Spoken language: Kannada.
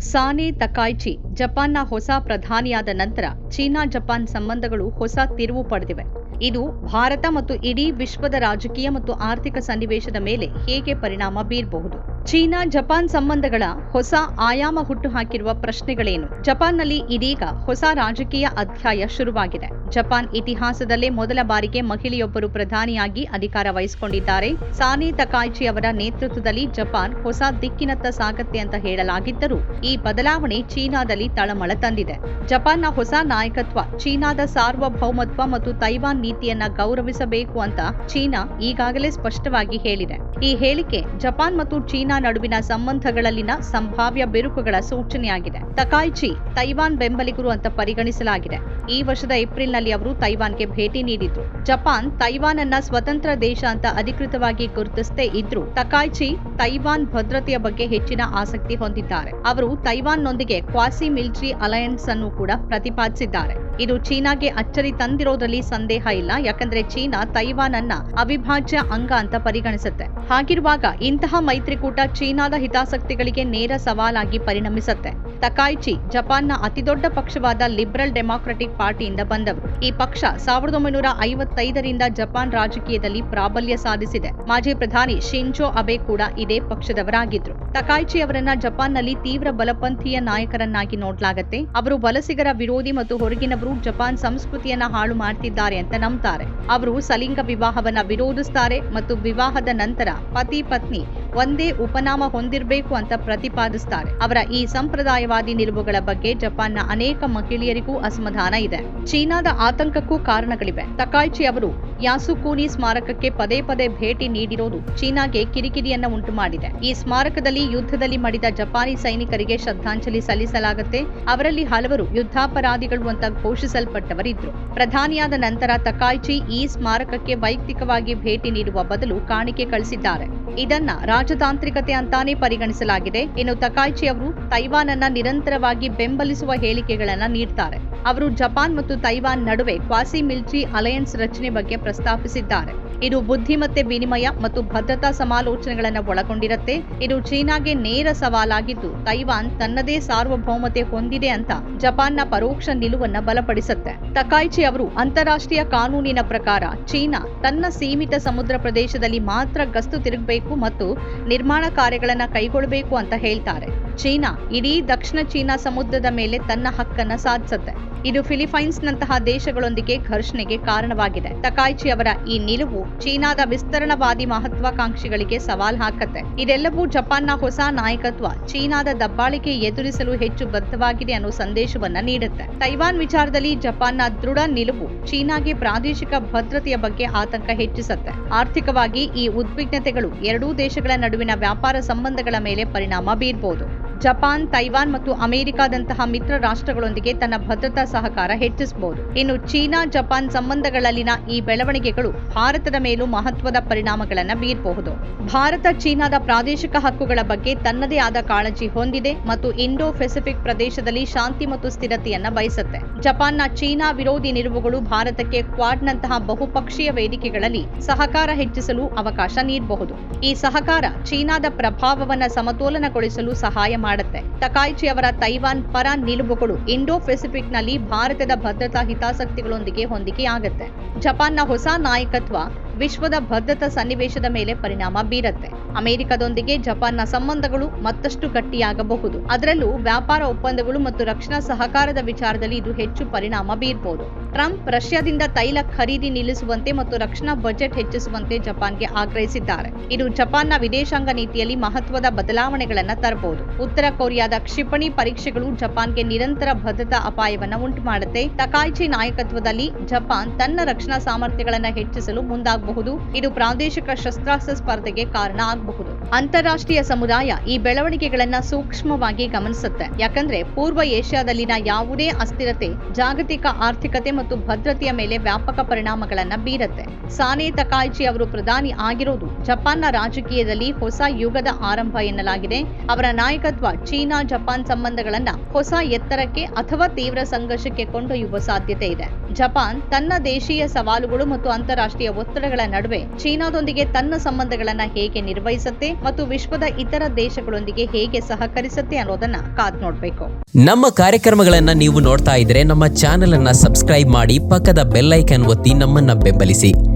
ಸಾನೆ ತಕಾಯ್ಚಿ ಜಪಾನ್ನ ಹೊಸ ಪ್ರಧಾನಿಯಾದ ನಂತರ ಚೀನಾ ಜಪಾನ್ ಸಂಬಂಧಗಳು ಹೊಸ ತಿರುವು ಪಡೆದಿವೆ. ಇದು ಭಾರತ ಮತ್ತು ಇಡೀ ವಿಶ್ವದ ರಾಜಕೀಯ ಮತ್ತು ಆರ್ಥಿಕ ಸನ್ನಿವೇಶದ ಮೇಲೆ ಹೇಗೆ ಪರಿಣಾಮ ಬೀರಬಹುದು? ಚೀನಾ ಜಪಾನ್ ಸಂಬಂಧಗಳ ಹೊಸ ಆಯಾಮ ಹುಟ್ಟುಹಾಕಿರುವ ಪ್ರಶ್ನೆಗಳೇನು? ಜಪಾನ್ನಲ್ಲಿ ಇದೀಗ ಹೊಸ ರಾಜಕೀಯ ಅಧ್ಯಾಯ ಶುರುವಾಗಿದೆ. ಜಪಾನ್ ಇತಿಹಾಸದಲ್ಲೇ ಮೊದಲ ಬಾರಿಗೆ ಮಹಿಳೆಯೊಬ್ಬರು ಪ್ರಧಾನಿಯಾಗಿ ಅಧಿಕಾರ ವಹಿಸಿಕೊಂಡಿದ್ದಾರೆ. ಸಾನಿ ತಕಾಯ್ಚಿ ಅವರ ನೇತೃತ್ವದಲ್ಲಿ ಜಪಾನ್ ಹೊಸ ದಿಕ್ಕಿನತ್ತ ಸಾಗತ್ತೆ ಅಂತ ಹೇಳಲಾಗಿದ್ದರೂ ಈ ಬದಲಾವಣೆ ಚೀನಾದಲ್ಲಿ ತಳಮಳ ತಂದಿದೆ. ಜಪಾನ್ನ ಹೊಸ ನಾಯಕತ್ವ, ಚೀನಾದ ಸಾರ್ವಭೌಮತ್ವ ಮತ್ತು ತೈವಾನ್ ನೀತಿಯನ್ನ ಗೌರವಿಸಬೇಕು ಅಂತ ಚೀನಾ ಈಗಾಗಲೇ ಸ್ಪಷ್ಟವಾಗಿ ಹೇಳಿದೆ. ಈ ಹೇಳಿಕೆ ಜಪಾನ್ ಮತ್ತು ಚೀನಾ ನಡುವಿನ ಸಂಬಂಧಗಳಲ್ಲಿನ ಸಂಭಾವ್ಯ ಬಿರುಕುಗಳ ಸೂಚನೆಯಾಗಿದೆ. ತಕಾಯ್ಚಿ, ತೈವಾನ್ ಬೆಂಬಲಿಗರು ಅಂತ ಪರಿಗಣಿಸಲಾಗಿದೆ. ಈ ವರ್ಷದ ಏಪ್ರಿಲ್ನಲ್ಲಿ ಅವರು ತೈವಾನ್ಗೆ ಭೇಟಿ ನೀಡಿದ್ರು. ಜಪಾನ್ ತೈವಾನ್ ಅನ್ನ ಸ್ವತಂತ್ರ ದೇಶ ಅಂತ ಅಧಿಕೃತವಾಗಿ ಗುರುತಿಸದೇ ಇದ್ರೂ ತಕಾಯ್ಚಿ, ತೈವಾನ್ ಭದ್ರತೆಯ ಬಗ್ಗೆ ಹೆಚ್ಚಿನ ಆಸಕ್ತಿ ಹೊಂದಿದ್ದಾರೆ. ಅವರು ತೈವಾನ್ನೊಂದಿಗೆ ಕ್ವಾಸಿ ಮಿಲಿಟರಿ ಅಲಯನ್ಸ್ ಅನ್ನು ಕೂಡ ಪ್ರತಿಪಾದಿಸಿದ್ದಾರೆ. ಇದು ಚೀನಾಗೆ ಅಚ್ಚರಿ ತಂದಿರೋದ್ರಲ್ಲಿ ಸಂದೇಹ ಇಲ್ಲ, ಯಾಕಂದ್ರೆ ಚೀನಾ ತೈವಾನ್ ಅನ್ನ ಅವಿಭಾಜ್ಯ ಅಂಗ ಅಂತ ಪರಿಗಣಿಸುತ್ತೆ. ಹಾಗಿರುವಾಗ ಇಂತಹ ಮೈತ್ರಿಕೂಟ ಚೀನಾದ ಹಿತಾಸಕ್ತಿಗಳಿಗೆ ನೇರ ಸವಾಲಾಗಿ ಪರಿಣಮಿಸುತ್ತೆ. ತಕಾಯ್ಚಿ, ಜಪಾನ್ನ ಅತಿದೊಡ್ಡ ಪಕ್ಷವಾದ ಲಿಬರಲ್ ಡೆಮಾಕ್ರೆಟಿಕ್ ಪಾರ್ಟಿಯಿಂದ ಬಂದವರು. ಈ ಪಕ್ಷ ಸಾವಿರದ ಒಂಬೈನೂರ ಐವತ್ತೈದರಿಂದ ಜಪಾನ್ ರಾಜಕೀಯದಲ್ಲಿ ಪ್ರಾಬಲ್ಯ ಸಾಧಿಸಿದೆ. ಮಾಜಿ ಪ್ರಧಾನಿ ಶಿಂಜೋ ಅಬೆ ಕೂಡ ಇದೇ ಪಕ್ಷದವರಾಗಿದ್ರು. ತಕಾಯ್ಚಿ ಅವರನ್ನ ಜಪಾನ್ನಲ್ಲಿ ತೀವ್ರ ಬಲಪಂಥೀಯ ನಾಯಕರನ್ನಾಗಿ ನೋಡ್ಲಾಗತ್ತೆ. ಅವರು ವಲಸಿಗರ ವಿರೋಧಿ ಮತ್ತು ಹೊರಗಿನವರು ಜಪಾನ್ ಸಂಸ್ಕೃತಿಯನ್ನ ಹಾಳು ಮಾಡ್ತಿದ್ದಾರೆ ಅಂತ ನಂಬ್ತಾರೆ. ಅವರು ಸಲಿಂಗ ವಿವಾಹವನ್ನ ವಿರೋಧಿಸ್ತಾರೆ ಮತ್ತು ವಿವಾಹದ ನಂತರ ಪತಿ ಪತ್ನಿ ಒಂದೇ ಉಪನಾಮ ಹೊಂದಿರಬೇಕು ಅಂತ ಪ್ರತಿಪಾದಿಸ್ತಾರೆ. ಅವರ ಈ ಸಂಪ್ರದಾಯವಾದಿ ನಿಲುವುಗಳ ಬಗ್ಗೆ ಜಪಾನ್ನ ಅನೇಕ ಮಹಿಳೆಯರಿಗೂ ಅಸಮಾಧಾನ ಇದೆ. ಚೀನಾದ ಆತಂಕಕ್ಕೂ ಕಾರಣಗಳಿವೆ. ತಕಾಯ್ಚಿ ಅವರು ಯಾಸುಕೂನಿ ಸ್ಮಾರಕಕ್ಕೆ ಪದೇ ಪದೇ ಭೇಟಿ ನೀಡಿರೋದು ಚೀನಾಗೆ ಕಿರಿಕಿರಿಯನ್ನ ಉಂಟು ಮಾಡಿದೆ ಈ ಸ್ಮಾರಕದಲ್ಲಿ ಯುದ್ಧದಲ್ಲಿ ಮಡಿದ ಜಪಾನಿ ಸೈನಿಕರಿಗೆ ಶ್ರದ್ಧಾಂಜಲಿ ಸಲ್ಲಿಸಲಾಗುತ್ತೆ. ಅವರಲ್ಲಿ ಹಲವರು ಯುದ್ಧಾಪರಾಧಿಗಳು ಅಂತ ಘೋಷಿಸಲ್ಪಟ್ಟವರಿದ್ರು. ಪ್ರಧಾನಿಯಾದ ನಂತರ ತಕಾಯ್ಚಿ ಈ ಸ್ಮಾರಕಕ್ಕೆ ವೈಯಕ್ತಿಕವಾಗಿ ಭೇಟಿ ನೀಡುವ ಬದಲು ಕಾಣಿಕೆ ಕಳಿಸಿದ್ದಾರೆ. ಇದನ್ನ ರಾಜತಾಂತ್ರಿಕತೆ ಅಂತಾನೆ ಪರಿಗಣಿಸಲಾಗಿದೆ. ಇನ್ನು ತಕಾಯ್ಚಿ ಅವರು ತೈವಾನ್ ಅನ್ನ ನಿರಂತರವಾಗಿ ಬೆಂಬಲಿಸುವ ಹೇಳಿಕೆಗಳನ್ನ ನೀಡ್ತಾರೆ. ಅವರು ಜಪಾನ್ ಮತ್ತು ತೈವಾನ್ ನಡುವೆ ಕ್ವಾಸಿ ಮಿಲಿಟರಿ ಅಲಯನ್ಸ್ ರಚನೆ ಬಗ್ಗೆ ಪ್ರಸ್ತಾಪಿಸಿದ್ದಾರೆ. ಇದು ಬುದ್ಧಿಮತ್ತೆ ವಿನಿಮಯ ಮತ್ತು ಭದ್ರತಾ ಸಮಾಲೋಚನೆಗಳನ್ನು ಒಳಗೊಂಡಿರುತ್ತೆ. ಇದು ಚೀನಾಗೆ ನೇರ ಸವಾಲಾಗಿದ್ದು, ತೈವಾನ್ ತನ್ನದೇ ಸಾರ್ವಭೌಮತೆ ಹೊಂದಿದೆ ಅಂತ ಜಪಾನ್ನ ಪರೋಕ್ಷ ನಿಲುವನ್ನ ಬಲಪಡಿಸುತ್ತೆ. ತಕಾಯ್ಚಿ ಅವರು ಅಂತಾರಾಷ್ಟ್ರೀಯ ಕಾನೂನಿನ ಪ್ರಕಾರ ಚೀನಾ ತನ್ನ ಸೀಮಿತ ಸಮುದ್ರ ಪ್ರದೇಶದಲ್ಲಿ ಮಾತ್ರ ಗಸ್ತು ತಿರುಗಬೇಕು ಮತ್ತು ನಿರ್ಮಾಣ ಕಾರ್ಯಗಳನ್ನು ಕೈಗೊಳ್ಳಬೇಕು ಅಂತ ಹೇಳ್ತಾರೆ. ಚೀನಾ, ಇಡೀ ದಕ್ಷಿಣ ಚೀನಾ ಸಮುದ್ರದ ಮೇಲೆ ತನ್ನ ಹಕ್ಕನ್ನು ಸಾಧಿಸುತ್ತೆ. ಇದು ಫಿಲಿಪೈನ್ಸ್ನಂತಹ ದೇಶಗಳೊಂದಿಗೆ ಘರ್ಷಣೆಗೆ ಕಾರಣವಾಗಿದೆ. ತಕಾಯ್ಚಿ ಅವರ ಈ ನಿಲುವು ಚೀನಾದ ವಿಸ್ತರಣವಾದಿ ಮಹತ್ವಾಕಾಂಕ್ಷಿಗಳಿಗೆ ಸವಾಲ್ ಹಾಕತ್ತೆ. ಇದೆಲ್ಲವೂ ಜಪಾನ್ನ ಹೊಸ ನಾಯಕತ್ವ, ಚೀನಾದ ದಬ್ಬಾಳಿಕೆ ಎದುರಿಸಲು ಹೆಚ್ಚು ಬದ್ಧವಾಗಿದೆ ಅನ್ನೋ ಸಂದೇಶವನ್ನ ನೀಡುತ್ತೆ. ತೈವಾನ್ ವಿಚಾರದಲ್ಲಿ ಜಪಾನ್ನ ದೃಢ ನಿಲುವು ಚೀನಾಗೆ ಪ್ರಾದೇಶಿಕ ಭದ್ರತೆಯ ಬಗ್ಗೆ ಆತಂಕ ಹೆಚ್ಚಿಸುತ್ತೆ. ಆರ್ಥಿಕವಾಗಿ ಈ ಉದ್ವಿಗ್ನತೆಗಳು ಎರಡೂ ದೇಶಗಳ ನಡುವಿನ ವ್ಯಾಪಾರ ಸಂಬಂಧಗಳ ಮೇಲೆ ಪರಿಣಾಮ ಬೀರಬಹುದು ಜಪಾನ್, ತೈವಾನ್ ಮತ್ತು ಅಮೆರಿಕಾದಂತಹ ಮಿತ್ರ ರಾಷ್ಟ್ರಗಳೊಂದಿಗೆ ತನ್ನ ಭದ್ರತಾ ಸಹಕಾರ ಹೆಚ್ಚಿಸಬಹುದು. ಇನ್ನು ಚೀನಾ, ಜಪಾನ್ ಸಂಬಂಧಗಳಲ್ಲಿನ ಈ ಬೆಳವಣಿಗೆಗಳು ಭಾರತದ ಮೇಲೂ ಮಹತ್ವದ ಪರಿಣಾಮಗಳನ್ನು ಬೀರಬಹುದು. ಭಾರತ, ಚೀನಾದ ಪ್ರಾದೇಶಿಕ ಹಕ್ಕುಗಳ ಬಗ್ಗೆ ತನ್ನದೇ ಆದ ಕಾಳಜಿ ಹೊಂದಿದೆ ಮತ್ತು ಇಂಡೋ ಪೆಸಿಫಿಕ್ ಪ್ರದೇಶದಲ್ಲಿ ಶಾಂತಿ ಮತ್ತು ಸ್ಥಿರತೆಯನ್ನ ಬಯಸುತ್ತೆ. ಜಪಾನ್ನ ಚೀನಾ ವಿರೋಧಿ ನಿಲುವುಗಳು ಭಾರತಕ್ಕೆ ಕ್ವಾಡ್ನಂತಹ ಬಹುಪಕ್ಷೀಯ ವೇದಿಕೆಗಳಲ್ಲಿ ಸಹಕಾರ ಹೆಚ್ಚಿಸಲು ಅವಕಾಶ ನೀಡಬಹುದು. ಈ ಸಹಕಾರ ಚೀನಾದ ಪ್ರಭಾವವನ್ನು ಸಮತೋಲನಗೊಳಿಸಲು ಸಹಾಯ ಮಾಡುತ್ತೆ. ತಕಾಯ್ಚಿ ಅವರ ತೈವಾನ್ ಪರ ನಿಲುವುಗಳು ಇಂಡೋ ಪೆಸಿಫಿಕ್ನಲ್ಲಿ ಭಾರತದ ಭದ್ರತಾ ಹಿತಾಸಕ್ತಿಗಳೊಂದಿಗೆ ಹೊಂದಿಕೆಯಾಗುತ್ತೆ. ಜಪಾನ್ನ ಹೊಸ ನಾಯಕತ್ವ ವಿಶ್ವದ ಭದ್ರತಾ ಸನ್ನಿವೇಶದ ಮೇಲೆ ಪರಿಣಾಮ ಬೀರುತ್ತೆ. ಅಮೆರಿಕದೊಂದಿಗೆ ಜಪಾನ್ನ ಸಂಬಂಧಗಳು ಮತ್ತಷ್ಟು ಗಟ್ಟಿಯಾಗಬಹುದು. ಅದರಲ್ಲೂ ವ್ಯಾಪಾರ ಒಪ್ಪಂದಗಳು ಮತ್ತು ರಕ್ಷಣಾ ಸಹಕಾರದ ವಿಚಾರದಲ್ಲಿ ಇದು ಹೆಚ್ಚು ಪರಿಣಾಮ ಬೀರಬಹುದು ಟ್ರಂಪ್ ರಷ್ಯಾದಿಂದ ತೈಲ ಖರೀದಿ ನಿಲ್ಲಿಸುವಂತೆ ಮತ್ತು ರಕ್ಷಣಾ ಬಜೆಟ್ ಹೆಚ್ಚಿಸುವಂತೆ ಜಪಾನ್ಗೆ ಆಗ್ರಹಿಸಿದ್ದಾರೆ. ಇದು ಜಪಾನ್ನ ವಿದೇಶಾಂಗ ನೀತಿಯಲ್ಲಿ ಮಹತ್ವದ ಬದಲಾವಣೆಗಳನ್ನು ತರಬಹುದು ಉತ್ತರ ಕೊರಿಯಾದ ಕ್ಷಿಪಣಿ ಪರೀಕ್ಷೆಗಳು ಜಪಾನ್ಗೆ ನಿರಂತರ ಭದ್ರತಾ ಅಪಾಯವನ್ನು ಉಂಟು ಮಾಡುತ್ತೆ ತಕಾಯ್ಚಿ ನಾಯಕತ್ವದಲ್ಲಿ ಜಪಾನ್ ತನ್ನ ರಕ್ಷಣಾ ಸಾಮರ್ಥ್ಯಗಳನ್ನು ಹೆಚ್ಚಿಸಲು ಮುಂದಾಗಬಹುದು ಇದು ಪ್ರಾದೇಶಿಕ ಶಸ್ತ್ರಾಸ್ತ್ರ ಸ್ಪರ್ಧೆಗೆ ಕಾರಣ ಆಗಬಹುದು. ಅಂತಾರಾಷ್ಟ್ರೀಯ ಸಮುದಾಯ ಈ ಬೆಳವಣಿಗೆಗಳನ್ನ ಸೂಕ್ಷ್ಮವಾಗಿ ಗಮನಿಸುತ್ತೆ. ಯಾಕಂದ್ರೆ ಪೂರ್ವ ಏಷ್ಯಾದಲ್ಲಿನ ಯಾವುದೇ ಅಸ್ಥಿರತೆ, ಜಾಗತಿಕ ಆರ್ಥಿಕತೆ ಮತ್ತು ಭದ್ರತೆಯ ಮೇಲೆ ವ್ಯಾಪಕ ಪರಿಣಾಮಗಳನ್ನ ಬೀರುತ್ತೆ. ಸಾನೆ ತಕಾಯ್ಚಿ ಅವರು ಪ್ರಧಾನಿ ಆಗಿರೋದು ಜಪಾನ್ನ ರಾಜಕೀಯದಲ್ಲಿ ಹೊಸ ಯುಗದ ಆರಂಭ ಎನ್ನಲಾಗಿದೆ. ಅವರ ನಾಯಕತ್ವ ಚೀನಾ ಜಪಾನ್ ಸಂಬಂಧಗಳನ್ನ ಹೊಸ ಎತ್ತರಕ್ಕೆ ಅಥವಾ ತೀವ್ರ ಸಂಘರ್ಷಕ್ಕೆ ಕೊಂಡೊಯ್ಯುವ ಸಾಧ್ಯತೆ ಇದೆ. ಜಪಾನ್ ತನ್ನ ದೇಶೀಯ ಸವಾಲುಗಳು ಮತ್ತು ಅಂತಾರಾಷ್ಟ್ರೀಯ ಒತ್ತಡಗಳ ನಡುವೆ ಚೀನಾದೊಂದಿಗೆ ತನ್ನ ಸಂಬಂಧಗಳನ್ನ ಹೇಗೆ ನಿರ್ವಹಿಸುತ್ತೆ ಮತ್ತು ವಿಶ್ವದ ಇತರ ದೇಶಗಳೊಂದಿಗೆ ಹೇಗೆ ಸಹಕರಿಸುತ್ತೆ ಅನ್ನೋದನ್ನ ಕಾದ್ ನೋಡ್ಬೇಕು. ನಮ್ಮ ಕಾರ್ಯಕ್ರಮಗಳನ್ನ ನೀವು ನೋಡ್ತಾ ಇದ್ರೆ ನಮ್ಮ ಚಾನೆಲ್ ಅನ್ನ ಸಬ್ಸ್ಕ್ರೈಬ್ ಮಾಡಿ ಪಕ್ಕದ ಬೆಲ್ಲೈಕನ್ ಒತ್ತಿ ನಮ್ಮನ್ನ ಬೆಂಬಲಿಸಿ.